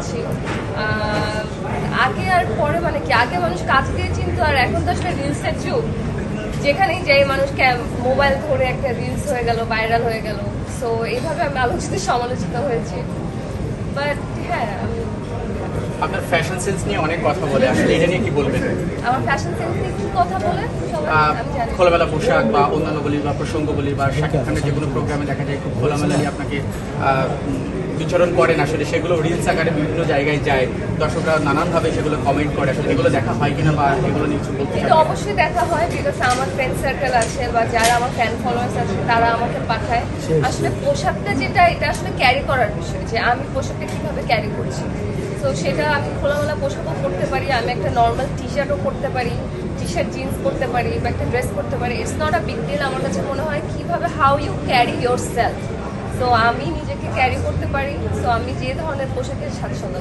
করছি। আগে আর পরে মানে কি? আগে মানুষ কাজ দিয়ে চিনতো আর এখন তো আসলে রিলসের যুগ। যেখানেই যাই মানুষ মোবাইল ধরে একটা রিলস হয়ে গেল ভাইরাল হয়ে গেল। সো এইভাবে আমি আলোচিত সমালোচিত হয়েছি। বাট হ্যাঁ আমি আপনার ফ্যাশন সেন্স নিয়ে অনেক কথা বলে আসলে এটা নিয়ে কি বলবেন? আমার ফ্যাশন সেন্স নিয়ে খোলামেলা পোশাক বা অন্যান্য বলি বা প্রসঙ্গ বলি বা শাকিব খানের যে কোনো প্রোগ্রামে দেখা যায় খুব খোলামেলালি আপনাকে বিচরণ করেন। আসলে সেগুলো রিলস আকারে বিভিন্ন জায়গায় যায়। দর্শকরা নানানভাবে সেগুলো কমেন্ট করে। আসলে এগুলো দেখা হয় কিনা বা এগুলো নিয়ে কিছু বলতে এটা অবশ্যই দেখা হয় বিকজ আমার ফ্রেন্ড সার্কেল আছে বা যারা আমার ফ্যান ফলোয়ার্স আছে তারা আমাকে পাঠায়। আসলে পোশাকটা যেটা এটা আসলে ক্যারি করার বিষয় যে আমি পোশাকটা কীভাবে ক্যারি করছি। তো সেটা আমি খোলামেলা পোশাকও পরতে পারি আমি একটা নর্মাল টি শার্টও পরতে পারি টি শার্ট জিন্স পরতে পারি বা একটা ড্রেস পরতে পারি it's not a big deal আমার কাছে মনে হয় কীভাবে how you carry yourself তো আমি নিজেকে ক্যারি করতে পারি। সো আমি যে ধরনের পোশাকের সাথে সঙ্গে